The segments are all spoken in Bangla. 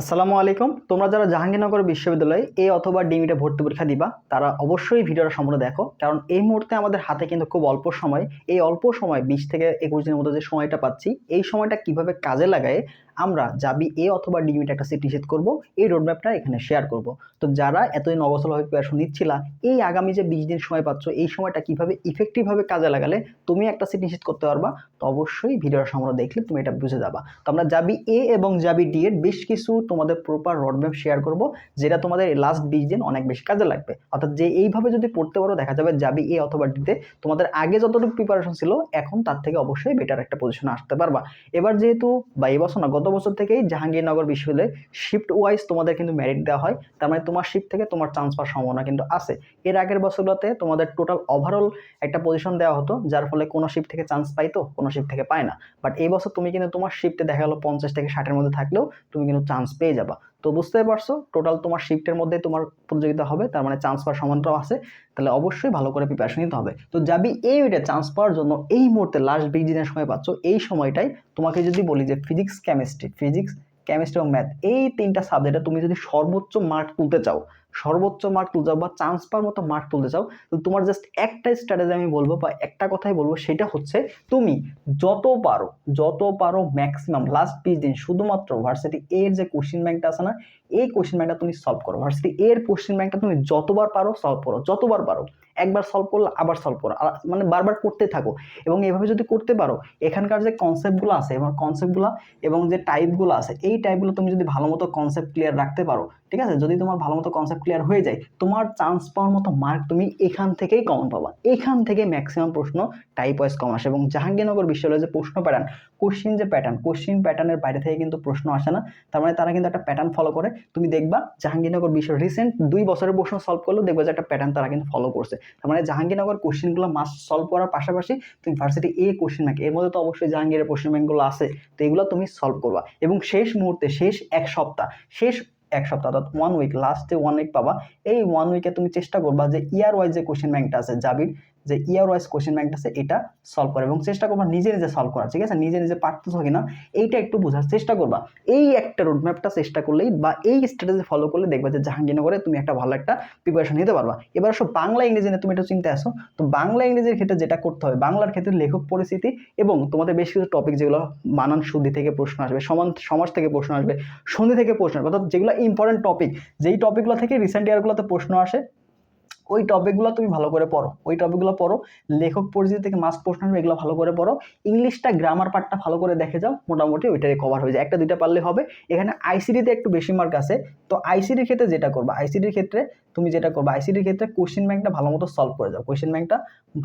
আসসালামু আলাইকুম। তোমরা যারা জাহাঙ্গীরনগর বিশ্ববিদ্যালয়ে এ অথবা ডিমিটে ভর্তি পরীক্ষা দিবা, তারা অবশ্যই ভিডিওটা সম্পূর্ণ দেখো। কারণ এই মুহূর্তে আমাদের হাতে কিন্তু খুব অল্প সময়, এই অল্প সময়, বিশ থেকে একুশ দিনের মধ্যে যে সময়টা পাচ্ছি, এই সময়টা কীভাবে কাজে লাগায় আমরা যাবি এ অথবা ডিমিটে একটা সিট নিষেধ করব, এই রোডম্যাপটা এখানে শেয়ার করব। তো যারা এতদিন অবসরভাবে প্রিপারেশন নিচ্ছিলা, এই আগামী যে বিশ দিন সময় পাচ্ছ, এই সময়টা কীভাবে ইফেক্টিভভাবে কাজে লাগালে তুমি একটা সিট নিষেধ করতে পারবা, তো অবশ্যই ভিডিওটা সম্পূর্ণ দেখলে তুমি এটা বুঝে যাবা। তো আমরা যাবি এ এবং যাবি ডি এর বেশ কিছু তোমাদের প্রপার রোডম্যাপ শেয়ার করব, যেটা তোমাদের লাস্ট বিশ দিন অনেক বেশি কাজে লাগবে। অর্থাৎ যে এইভাবে যদি পড়তে পারো, দেখা যাবে যাবি এ অথবা ডিতে তোমাদের আগে যতটুকু প্রিপারেশন ছিল, এখন তার থেকে অবশ্যই বেটার একটা পজিশনে আসতে পারবা। এবার যেহেতু বা এই বছর না, গত বছর থেকেই জাহাঙ্গীরনগর বিশ্ববিদ্যালয়ে শিফট ওয়াইজ তোমাদের কিন্তু মেরিট দেওয়া হয়। তার মানে তোমার শিফট থেকে তোমার চান্স পাওয়ার সম্ভাবনা কিন্তু আছে। এর আগের বছরগুলোতে তোমাদের টোটাল ওভারঅল একটা পজিশন দেওয়া হতো, যার ফলে কোনো শিফট থেকে চান্স পাইতো কোনো শিফট থেকে পায় না। বাট এই বছর তুমি কিন্তু তোমার শিফটে দেখা গেলো পঞ্চাশ থেকে ষাটের মধ্যে থাকলেও তুমি কিন্তু চান্স পেয়ে যাবা। তো বুঝতে পারছ টোটাল তোমার শিফটের মধ্যে তোমার প্রতিযোগিতা হবে, তার মানে চান্স পাওয়ার সমানটাও আছে, তাহলে অবশ্যই ভালো করে প্রিপারেশন নিতে হবে। তো যাবি এই ওইটা চান্স পাওয়ার জন্য, এই মুহূর্তে লাস্ট বিগ দিনের সময় পাচ্ছ, এই সময়টাই তোমাকে যদি বলি যে ফিজিক্স কেমিস্ট্রি ফিজিক্স কেমিস্ট্রি এবং ম্যাথ এই তিনটা সাবজেক্টে তুমি যদি সর্বোচ্চ মার্ক তুলতে চাও সর্বোচ্চ মার্ক তুলতে চাও বা চান্স পাওয়ার মতো মার্ক তুলতে চাও, তো তোমার জাস্ট একটা স্ট্র্যাটেজি আমি বলব বা একটা কথাই বলব, সেটা হচ্ছে তুমি যত পারো যত পারো ম্যাক্সিমাম লাস্ট বিশ দিন, শুধুমাত্র ভার্সিটি এর যে কোশ্চিন ব্যাংকটা আছে না, এই কোশ্চিন ব্যাংকটা তুমি সলভ করো। ভার্সিটি এর কোশ্চিন ব্যাংকটা তুমি যতবার পারো সলভ করো, যতবার পারো। একবার সলভ করলে আবার সলভ করো। মানে বারবার করতে থাকো। এবং এভাবে যদি করতে পারো, এখানকার যে কনসেপ্টগুলো আছে, এবং কনসেপ্টগুলো এবং যে টাইপগুলো আছে, এই টাইপগুলো তুমি যদি ভালো মতো কনসেপ্ট ক্লিয়ার রাখতে পারো, ঠিক আছে? যদি তোমার ভালো মতো কনসেপ্ট ক্লিয়ার হয়ে যায়, তোমার চান্স পাওয়ার মতো মার্ক তুমি এখান থেকেই কমন পাবা। এখান থেকে ম্যাক্সিমাম প্রশ্ন টাইপ ওয়াইজ কম আসে এবং জাহাঙ্গীরনগর বিশ্ববিদ্যালয়ের যে প্রশ্ন প্যাটার্ন কোশ্চিন যে প্যাটার্ন কোশ্চিন প্যাটার্নের বাইরে থেকে কিন্তু প্রশ্ন আসে না। তার মানে তারা কিন্তু একটা প্যাটার্ন ফলো করে। তুমি দেখবা জাহাঙ্গীরনগর বিশ্ব রিসেন্ট দুই বছরের প্রশ্ন সলভ করলেও দেখবা যে একটা প্যাটার্ন তারা কিন্তু ফলো করছে। তার মানে জাহাঙ্গীরনগর কোশ্চিনগুলো মাস্ট সলভ করার পাশাপাশি তুমি ভার্সিটি এ কোশ্চিন ব্যাংক এর মধ্যে তো অবশ্যই জাহাঙ্গীরের কোশ্চিন ব্যাংকগুলো আছে, তো এগুলো তুমি সলভ করবা। এবং শেষ মুহূর্তে, শেষ এক সপ্তাহ, শেষ এক সপ্তাহ, অর্থাৎ ওয়ান উইক লাস্টে ওয়ান উইক পাবা। এই ওয়ান উইকে তুমি চেষ্টা করবা যে ইয়ার ওয়াইজ যে কোশ্চেন ব্যাংকটা আছে, জাবির যে ইয়ার ওয়াইজ কোশ্চেন ব্যাংকটা আছে, এটা সলভ করা। এবং চেষ্টা করবা নিজে নিজে সলভ করা, ঠিক আছে? নিজে নিজে পারতেছো কিনা, এইটা একটু বোঝার চেষ্টা করবা। এই একটা রোডম্যাপটা চেষ্টা করলেই বা এই স্ট্র্যাটেজি ফলো করলে দেখবা যে জাহাঙ্গীরনগরে তুমি একটা ভালো একটা প্রিপারেশন নিতে পারবা। এবার সব বাংলা ইংরেজি নিয়ে তুমি একটু চিন্তা আসো। তো বাংলা ইংরেজির ক্ষেত্রে যেটা করতে হবে, বাংলার ক্ষেত্রে লেখক পরিস্থিতি এবং তোমাদের বেশ কিছু টপিক যেগুলো বানান শুদ্ধি থেকে প্রশ্ন আসবে, সমান, সমাজ থেকে প্রশ্ন আসবে, সন্ধি থেকে প্রশ্ন আসবে, অর্থাৎ যেগুলো ইম্পর্টেন্ট টপিক যেই টপিকগুলো থেকে রিসেন্ট ইয়ারগুলোতে প্রশ্ন আসে ওই টপিকগুলো তুমি ভালো করে পড়ো। ওই টপিকগুলো পড়ো। লেখক পরিচিতি থেকে মাস্ক প্রশ্ন এগুলো ভালো করে পড়ো। ইংলিশটা গ্রামার পার্টটা ভালো করে দেখে যাও, মোটামুটি ওইটাই কভার হয়ে যায়। একটা, দুইটা পারলে হবে। এখানে আইসিডিতে একটু বেশি মার্ক আছে। তো আইসিডির ক্ষেত্রে যেটা করবা আইসিডির ক্ষেত্রে তুমি যেটা করবা আইসিডির ক্ষেত্রে কোশ্চেন ব্যাংকটা ভালো মতো সলভ করে যাও। কোশ্চেন ব্যাংকটা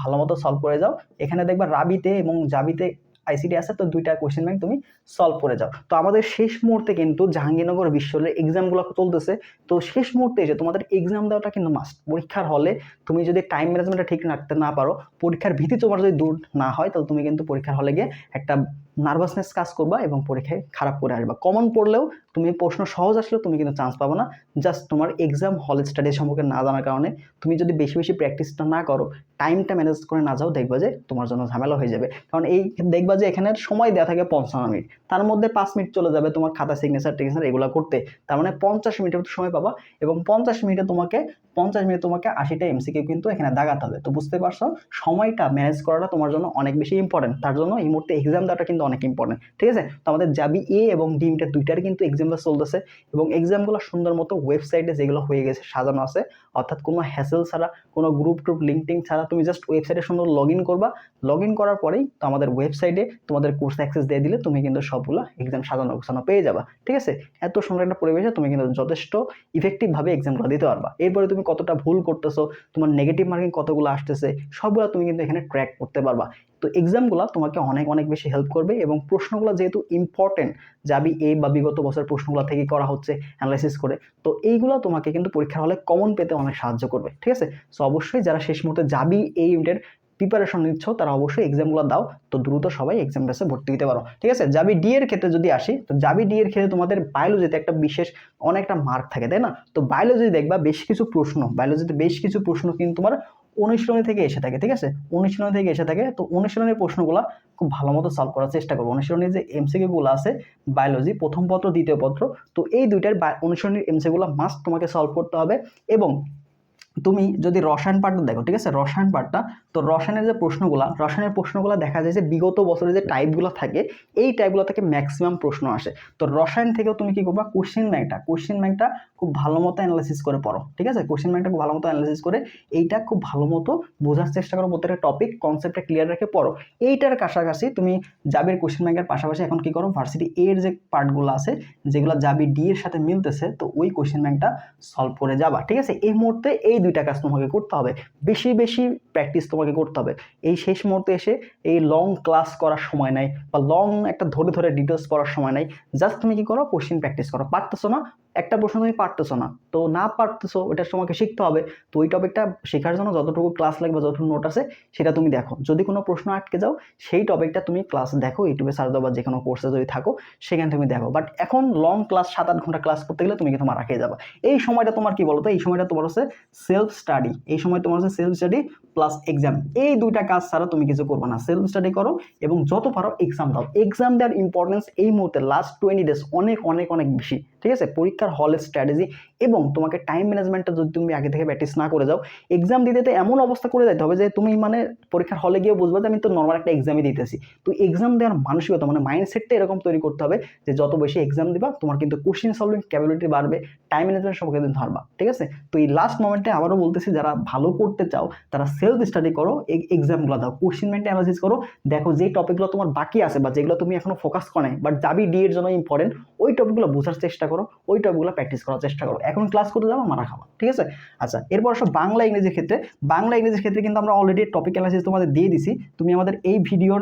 ভালো মতো সলভ করে যাও। এখানে দেখবা রাবিতে এবং জাবিতে আইসিডি আছে, তো দুইটা কোয়েশ্চেন ব্যাংক তুমি সলভ করে যাও। তো আমাদের শেষ মুহূর্তে কিন্তু জাহাঙ্গীরনগর বিশ্ববিদ্যালয়ের এক্সামগুলো চলতেছে। তো শেষ মুহূর্তে এসে তোমাদের এক্সাম দেওয়াটা কিন্তু মাস্ট পরীক্ষার হলে তুমি যদি টাইম ম্যানেজমেন্টটা ঠিক রাখতে না পারো, পরীক্ষার ভীতি তোমার যদি দূর না হয়, তাহলে তুমি কিন্তু পরীক্ষার হলে গিয়ে একটা নার্ভাসনেস কাজ করবা এবং পরীক্ষায় খারাপ করে আসবা। কমন পড়লেও তুমি প্রশ্ন সহজ আসলেও তুমি কিন্তু চান্স পাবো না। জাস্ট তোমার এক্সাম হল স্টাডি সম্পর্কে না জানার কারণে তুমি যদি বেশি বেশি প্র্যাকটিসটা না করো টাইমটা ম্যানেজ করে না যাও, দেখবা যে তোমার জন্য ঝামেলা হয়ে যাবে। কারণ এই দেখবা যে এখানে সময় দেওয়া থাকে পঞ্চান্ন মিনিট। তার মধ্যে পাঁচ মিনিট চলে যাবে তোমার খাতা সিগনেচার টিগনেচার এগুলো করতে। তার মানে পঞ্চাশ মিনিটের মতো সময় পাবা এবং পঞ্চাশ মিনিটে তোমাকে, পঞ্চাশ মিনিট তোমাকে আশিটা এমসিকিউ কিন্তু এখানে দাগাতে হবে। তো বুঝতে পারছ? সময়টা ম্যানেজ করাটা তোমার জন্য অনেক বেশি ইম্পর্টেন্ট তার জন্য এই মুহূর্তে এক্সাম দেওয়াটা কিন্তু অনেক ইম্পর্টেন্ট ঠিক আছে? তো আমাদের যাবি এ এবং ডিমটা দুইটার কিন্তু এক্সামগুলো চলতেছে এবং এক্সামগুলো সুন্দর মতো ওয়েবসাইটে যেগুলো হয়ে গেছে, সাজানো আছে। অর্থাৎ কোনো হ্যাসেল ছাড়া, কোনো গ্রুপ ট্রুপ লিঙ্কটিং ছাড়া তুমি জাস্ট ওয়েবসাইটে সুন্দর লগ ইন করবা। লগ ইন করার পরেই তো আমাদের ওয়েবসাইটে তোমাদের কোর্স অ্যাক্সেস দিয়ে দিলে তুমি কিন্তু সবগুলো এক্সাম সাজানো গোছানো পেয়ে যাবা, ঠিক আছে? এত সুন্দর একটা পরিবেশে তুমি কিন্তু যথেষ্ট ইফেক্টিভভাবে এক্সামগুলো দিতে পারবা। এরপরে তুমি কতটা ভুল করতেছো, তোমার নেগেটিভ মার্কিং কতগুলো আসতেছে, সবগুলো তুমি কিন্তু এখানে ট্র্যাক করতে পারবা। তো এক্সামগুলো তোমাকে অনেক অনেক বেশি হেল্প করবে এবং প্রশ্নগুলো যেহেতু ইম্পর্টেন্ট যাবি এই বা বিগত বছর প্রশ্নগুলো থেকে করা হচ্ছে অ্যানালাইসিস করে, তো এইগুলো তোমাকে কিন্তু পরীক্ষার হলে কমন পেতে অনেক সাহায্য করবে, ঠিক আছে? সো অবশ্যই যারা শেষ মুহূর্তে যাবি এই ইউনিটের প্রিপারেশন নিচ্ছ, তারা অবশ্যই এক্সামগুলো দাও, তো দ্রুত সবাই এক্সাম বেসে ভর্তি দিতে পারো, ঠিক আছে? যাবি ডি এর ক্ষেত্রে যদি আসি, তো যাবি ডি এর ক্ষেত্রে তোমাদের বায়োলজিতে একটা বিশেষ অনেকটা মার্ক থাকে, তাই না? তো বায়োলজি দেখবা বেশ কিছু প্রশ্ন বায়োলজিতে বেশ কিছু প্রশ্ন কিন্তু তোমার অনুশীলনী থেকে এসে থাকে, ঠিক আছে? অনুশীলনী থেকে এসে থাকে, তো অনুশীলনের প্রশ্নগুলো খুব ভালো মতো সলভ করার চেষ্টা করব। অনুশীলনীর যে এমসিকিউগুলো আছে বায়োলজি প্রথম পত্র, দ্বিতীয় পত্র, তো এই দুইটার অনুশীলনীর এমসিকিউগুলো মাস্ট তোমাকে সলভ করতে হবে এবং তুমি যদি রসায়ন পাঠটা দেখো, ঠিক আছে? রসায়ন পাঠটা, তো রসায়নের যে প্রশ্নগুলো, রসায়নের প্রশ্নগুলো দেখা যায় যে বিগত বছরে যে টাইপগুলো থাকে, এই টাইপগুলো থেকে ম্যাক্সিমাম প্রশ্ন আসে। তো রসায়ন থেকেও তুমি কি করবা? কোশ্চেন ব্যাংকটা কোশ্চেন ব্যাংকটা খুব ভালো মতো অ্যানালাইসিস করে পড়ো, ঠিক আছে? কোশ্চেন ব্যাংকটা খুব ভালো মতো অ্যানালাইসিস করে এইটা খুব ভালো মতো বোঝার চেষ্টা করো প্রত্যেকটা টপিক কনসেপ্টটা ক্লিয়ার রেখে পড়ো। এইটার কাছাকাছি তুমি জাবির কোশ্চেন ব্যাংকের পাশাপাশি এখন কি করো? ভার্সিটি এর যে পার্টগুলো আছে, যেগুলো জাবি ডি এর সাথে মিলতেছে, তো ওই কোশ্চেন ব্যাংকটা সলভ করে যাবা, ঠিক আছে? এই মুহূর্তে এই দুইটা কাজ তোমাকে করতে হবে। বেশি বেশি প্র্যাকটিস তোমাকে করতে হবে। এই শেষ মুহূর্তে এসে এই লং ক্লাস করার সময় নাই বা লং একটা ধরে ধরে ডিটেলস পড়ার সময় নাই। জাস্ট তুমি কি করো কোশ্চেন প্র্যাকটিস করো। পারতেছো না? একটা প্রশ্ন তুমি পারতেছো না। তো না পারতেছো ওটা তোমাকে শিখতে হবে। তো ওই টপিকটা শেখার জন্য যতটুকু ক্লাস লাগবে, যতটুকু নোট আছে, সেটা তুমি দেখো। যদি কোনো প্রশ্ন আটকে যাও, সেই টপিকটা তুমি ক্লাস দেখো ইউটিউবে সার্চ দাও বা যে কোনো কোর্সে যদি থাকো, সেখানে তুমি দেখো। বাট এখন লং ক্লাস সাত, আট ঘণ্টা ক্লাস করতে গেলে তুমি কিন্তু মারা খেয়ে যাবে। এই সময়টা তোমার কি বলো তো এই সময়টা তোমার হচ্ছে সেলফ স্টাডি এই সময় তোমার হচ্ছে সেলফ স্টাডি প্লাস এক্সাম এই দুইটা কাজ ছাড়া তুমি কিছু করবে না। সেলফ স্টাডি করো এবং যত পারো এক্সাম দাও। এক্সাম দেওয়ার ইম্পর্টেন্স এই মুহূর্তে লাস্ট টোয়েন্টি ডেজ অনেক অনেক অনেক বেশি। ঠিক আছে? পরীক্ষার হলের স্ট্র্যাটেজি এবং তোমাকে টাইম ম্যানেজমেন্টটা যদি তুমি আগে থেকে প্র্যাকটিস না করে যাও এক্সাম দিতে তো এমন অবস্থা করে যেতে হবে যে তুমি মানে পরীক্ষার হলে গিয়ে বুঝবে যে আমি তো নর্মাল একটা এক্সামই দিতেছি। তো এক্সাম দেওয়ার মানসিকতা মানে মাইন্ডসেটটা এরকম তৈরি করতে হবে যে যত বেশি এক্সাম দিবা, তোমার কিন্তু কোশ্চেন সলভিং ক্যাপাবিলিটি বাড়বে টাইম ম্যানেজমেন্ট সবকে তুমি ধরবা ঠিক আছে? তো এই লাস্ট মোমেন্টে আবারও বলতেছি, যারা ভালো করতে চাও, তারা সেলফ স্টাডি করো এক্সামগুলো দাও কোশ্চেন ব্যাংকটা অ্যানালাইসিস করো, দেখো যে টপিকগুলো তোমার বাকি আছে বা যেগুলো তুমি এখনও ফোকাস করো নাই বাট যাবি ডি এর জন্য ইম্পর্টেন্ট ওই টপিকগুলো বোঝার চেষ্টা করো, ওই টপিকগুলো প্র্যাকটিস করার চেষ্টা করো। এখন ক্লাস করতে যাব, মারা খাওয়া ঠিক আছে? আচ্ছা এরপর আসো বাংলা ইংরেজির ক্ষেত্রে। বাংলা ইংরেজির ক্ষেত্রে কিন্তু আমরা অলরেডি টপিক অ্যানালাইসিস তোমাদের দিয়ে দিছি। তুমি আমাদের এই ভিডিওর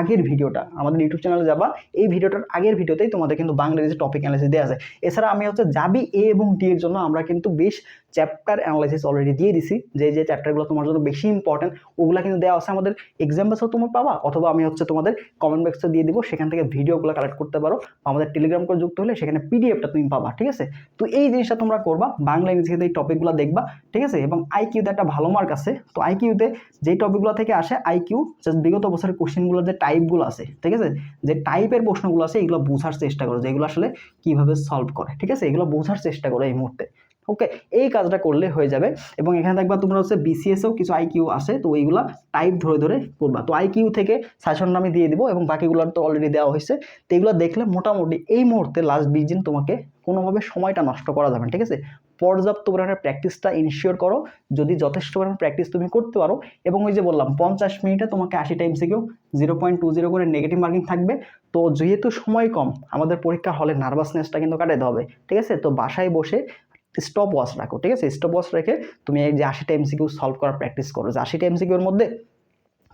আগের ভিডিওটা, আমাদের ইউটিউব চ্যানেলে যাবা, এই ভিডিওটার আগের ভিডিওতেই তোমাদের কিন্তু বাংলা ইংরেজি টপিক অ্যানালাইসিস দেওয়া আছে। এছাড়া আমি হচ্ছে যাবি এ এবং ডি এর জন্য আমরা কিন্তু বেশ চ্যাপ্টার অ্যানালাইসিস অলরেডি দিয়ে দিছি, যে যে চ্যাপ্টারগুলো তোমার জন্য বেশি ইম্পর্টেন্ট ওগুলো কিন্তু দেওয়া আছে আমাদের এক্সাম বেসও তোমার পাবা, অথবা আমি হচ্ছে তোমাদের কমেন্ট বক্সে দিয়ে দিব, সেখান থেকে ভিডিওগুলো কালেক্ট করতে পারো আমাদের টেলিগ্রাম করে যুক্ত হলে সেখানে পিডিএফটা তুমি পাবা, ঠিক আছে? তো এই জিনিসটা তোমরা করবা, বাংলা ইংরেজি এই টপিকগুলো দেখবা, ঠিক আছে? এবং আইকিউতে একটা ভালো মার্ক আছে, তো আইকিউতে যেই টপিকগুলো থেকে আসে আইকিউ জাস্ট বিগত বছরের কোশ্চেনগুলোর যে টাইপগুলো আছে, ঠিক আছে? যে টাইপের প্রশ্নগুলো আছে, এগুলো বোঝার চেষ্টা করো যে এগুলো আসলে কীভাবে সলভ করে, ঠিক আছে? এগুলো বোঝার চেষ্টা করো এই মুহূর্তে। ওকে এই কাজটা করলে হয়ে যাবে। এবং এখানে দেখবা তোমরা হচ্ছে বিসিএসও কিছু আইকিউ আছে, তো এইগুলা টাইপ ধরে ধরে করবা। তো আইকিউ থেকে সাজেশনটা আমি দিয়ে দিব এবং বাকিগুলো তো অলরেডি দেওয়া হয়েছে। তো এগুলো দেখলে মোটামুটি এই মুহূর্তে লাস্ট বিশ দিন তোমাকে কোনোভাবে সময়টা নষ্ট করা যাবে না, ঠিক আছে? পর্যাপ্ত পরিমাণে প্র্যাকটিসটা ইনশিওর করো। যদি যথেষ্ট পরিমাণে প্র্যাকটিস তুমি করতে পারো এবং ওই যে বললাম, পঞ্চাশ মিনিটে তোমাকে আশি টাইম শিখেও জিরো পয়েন্ট টু জিরো করে নেগেটিভ মার্কিং থাকবে। তো যেহেতু সময় কম, আমাদের পরীক্ষা হলে নার্ভাসনেসটা কিন্তু কাটাতে হবে, ঠিক আছে? তো বাসায় বসে স্টপ ওয়াচ রাখো, ঠিক আছে? স্টপ ওয়াচ রেখে তুমি এই যে আশিটা এমসিকিউ সলভ করার প্র্যাকটিস করো। যে আশিটা এমসিকিউর মধ্যে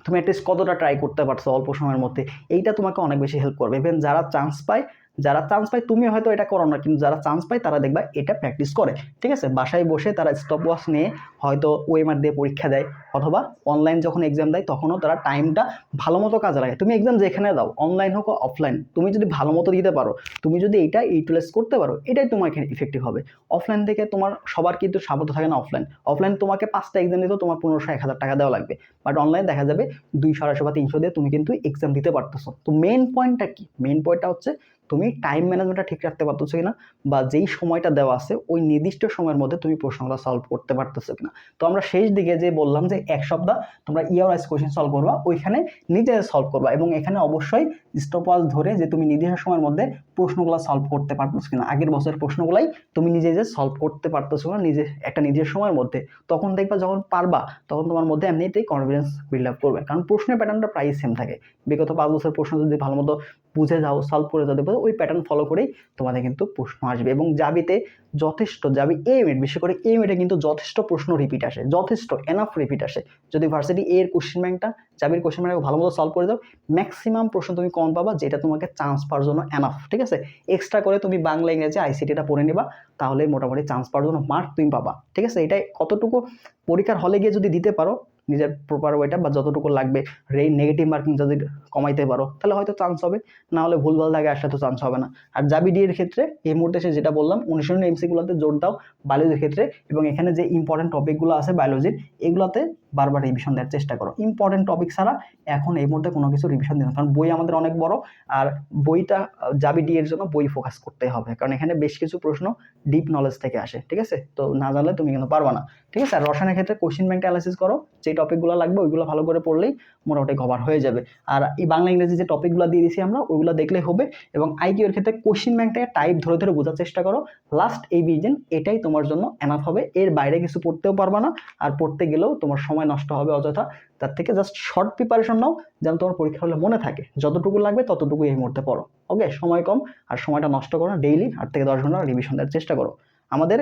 তুমি অ্যাটলিস্ট কতটা ট্রাই করতে পারছ অল্প সময়ের মধ্যে, এইটা তোমাকে অনেক বেশি হেল্প করবে। ইভেন যারা চান্স পায় যারা চান্স পায় তুমি হয়তো এটা করো না, কিন্তু যারা চান্স পায়, তারা দেখবা এটা প্র্যাকটিস করে, ঠিক আছে? বাসায় বসে তারা স্টপ ওয়াচ নিয়ে হয়তো ওয়েমার দিয়ে পরীক্ষা দেয়, অথবা অনলাইন যখন এক্সাম দেয়, তখনও তারা টাইমটা ভালো মতো কাজে লাগে তুমি এক্সাম যেখানে দাও অনলাইন হোক অফলাইন তুমি যদি ভালো মতো দিতে পারো, তুমি যদি এইটা ইউটিলাইজ করতে পারো, এটাই তোমার এখানে ইফেক্টিভ হবে। অফলাইন থেকে তোমার সবার কিন্তু সামর্থ্য থাকে না অফলাইন অফলাইন তোমাকে পাঁচটা এক্সাম দিতেও তোমার পনেরোশো এক হাজার টাকা দেওয়া লাগবে। বাট অনলাইন দেখা যাবে দুইশো, আড়াইশো বা তিনশো দিয়ে তুমি কিন্তু এক্সাম দিতে পারতেছো। তো মেন পয়েন্টটা কি? মেন পয়েন্টটা হচ্ছে তুমি টাইম ম্যানেজমেন্টটা ঠিক রাখতে পারতেছো কিনা বা যেই সময়টা দেওয়া আছে, ওই নির্দিষ্ট সময়ের মধ্যে তুমি প্রশ্নগুলো সলভ করতে পারতেছো কিনা। তো আমরা শেষ দিকে যে বললাম যে এক সপ্তাহ তোমরা ইয়ার ওয়াইজ কোয়েশ্চেন সলভ করবা, ওইখানে নিজে সলভ করবা এবং এখানে অবশ্যই স্টপওয়াজ ধরে যে তুমি নির্দিষ্ট সময়ের মধ্যে প্রশ্নগুলো সলভ করতে পারতেছো কিনা। আগের বছরের প্রশ্নগুলাই তুমি নিজে যে সলভ করতে পারতেছো না, নিজে একটা নিজের সময়ের মধ্যে, তখন দেখবা যখন পারবা, তখন তোমার মধ্যে এমনিতেই কনফিডেন্স বিল্ড আপ করবে। কারণ প্রশ্নের প্যাটার্নটা প্রায় সেম থাকে। বিগত পাঁচ বছরের প্রশ্ন যদি ভালো মতো বুঝে যাও সলভ করে যাও, দেখবে ওই প্যাটার্ন ফলো করেই তোমাদের কিন্তু প্রশ্ন আসবে এবং জাবিতে যথেষ্ট, যাবি এ মিনিট বিশেষ করে এ মিনিটে কিন্তু যথেষ্ট প্রশ্ন রিপিট আসে, যথেষ্ট এনাফ রিপিট আসে। যদি ভার্সিটি এর কোশ্চেন ব্যাংকটা জাবির কোশ্চেন ব্যাংক ভালো মতো সলভ করে দাও ম্যাক্সিমাম প্রশ্ন তুমি কম পাবা যেটা তোমাকে চান্স পাওয়ার জন্য এনাফ ঠিক আছে? এক্সট্রা করে তুমি বাংলা, ইংরেজি আইসিটিটা পড়ে নিবা, তাহলে মোটামুটি চান্স পাওয়ার জন্য মার্ক তুমি পাবা, ঠিক আছে? এটাই কতটুকু পরীক্ষার হলে গিয়ে যদি দিতে পারো নিজের প্রপার ওয়েটা বা যতটুকু লাগবে রেই নেগেটিভ মার্কিং যদি কমাইতে পারো, তাহলে হয়তো চান্স হবে, না হলে ভুলভাল দাগে আসলে তো চান্স হবে না। আর জাবি ডি এর ক্ষেত্রে এই মুহূর্তে সে যেটা বললাম, অনুশীলনী এমসিগুলোতে জোর দাও বায়োলজির ক্ষেত্রে এবং এখানে যে ইম্পর্টেন্ট টপিকগুলো আছে বায়োলজির এগুলোতে বারবার রিভিশন দেওয়ার চেষ্টা করো। ইম্পর্টেন্ট টপিক ছাড়া এখন এই মুহূর্তে কোনো কিছু রিভিশন দিন কারণ বই আমাদের অনেক বড় আর বইটা যাবি ডি এর জন্য বই ফোকাস করতে হবে। কারণ এখানে বেশ কিছু প্রশ্ন ডিপ নলেজ থেকে আসে, ঠিক আছে? তো না জানলে তুমি কিন্তু পারবা না, ঠিক আছে? আর রসায়নের ক্ষেত্রে কোশ্চিন ব্যাংক অ্যানালাইসিস করো যে টপিকগুলো লাগবে ওইগুলো ভালো করে পড়লেই মোটামুটি কভার হয়ে যাবে। আর এই বাংলা ইংরেজি যে টপিকগুলো দিয়ে দিছি আমরা, ওইগুলো দেখলে হবে এবং আইকিউ এর ক্ষেত্রে কোশ্চিন ব্যাংকটাকে টাইপ ধরে ধরে বোঝার চেষ্টা করো। লাস্ট এই বিজন এটাই তোমার জন্য এনাফ হবে। এর বাইরে কিছু পড়তেও পারবা না। আর পড়তে গেলেও তোমার সময় নষ্ট হবে অযথা, তার থেকে জাস্ট শর্ট প্রিপারেশন নাও যেন তোমার পরীক্ষা হলে মনে থাকে, যতটুকু লাগবে ততটুকু এই মুহূর্তে পড়ো। ওকে সময় কম আর সময়টা নষ্ট করো না ডেইলি আট থেকে দশ ঘণ্টা রিভিশন দেওয়ার চেষ্টা করো। আমাদের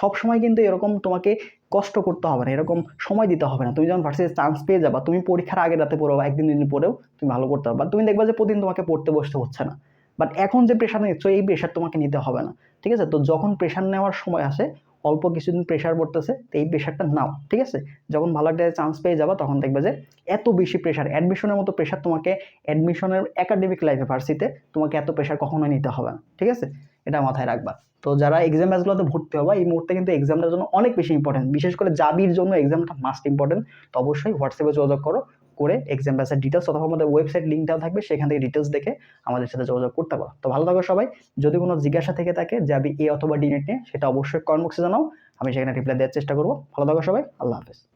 সব সময় কিন্তু এরকম তোমাকে কষ্ট করতে হবে না, এরকম সময় দিতে হবে না। তুমি যখন ভার্সিটি চান্স পেয়ে যাবা, তুমি পরীক্ষার আগে রাতে পড়ো বা একদিন দুদিন পরেও তুমি ভালো করতে পারবে। তুমি দেখবা যে প্রতিদিন তোমাকে পড়তে বসতে হচ্ছে না। বাট এখন যে প্রেশার নিচ্ছ, এই প্রেশার তোমাকে নিতে হবে না। ঠিক আছে? তো যখন প্রেশার নেওয়ার সময় আসে অল্প কিছুদিন প্রেশার পড়তেছে, তো এই প্রেশারটা নাও, ঠিক আছে? যখন ভালো একটা চান্স পেয়ে যাবা, তখন দেখবে যে এত বেশি প্রেশার অ্যাডমিশনের মতো প্রেশার তোমাকে অ্যাডমিশনের একাডেমিক লাইফে ভার্সিতে তোমাকে এত প্রেশার কখনোই নিতে হবে না, ঠিক আছে? এটা মাথায় রাখবা। তো যারা এক্সাম ব্যাচগুলোতে ভর্তি হবা, এই মুহূর্তে কিন্তু এক্সামটার জন্য অনেক বেশি ইম্পর্টেন্ট বিশেষ করে জাবির জন্য এক্সামটা মাস্ট ইম্পর্টেন্ট তো অবশ্যই হোয়াটসঅ্যাপে যোগাযোগ করো। করে এক্সাম ব্যাচের ডিটেলস অথবা আমাদের ওয়েবসাইট লিঙ্কটাও থাকবে, সেখান থেকে ডিটেলস দেখে আমাদের সাথে যোগাযোগ করতে পারো। তো ভালো থাকো সবাই। যদি কোনো জিজ্ঞাসা থেকে থাকে যে আমি এ অথবা ডি নেট নিয়ে, সেটা অবশ্যই কমেন্ট বক্সে জানাও। আমি সেখানে রিপ্লাই দেওয়ার চেষ্টা করব। ভালো থাকো সবাই। আল্লাহ হাফেজ।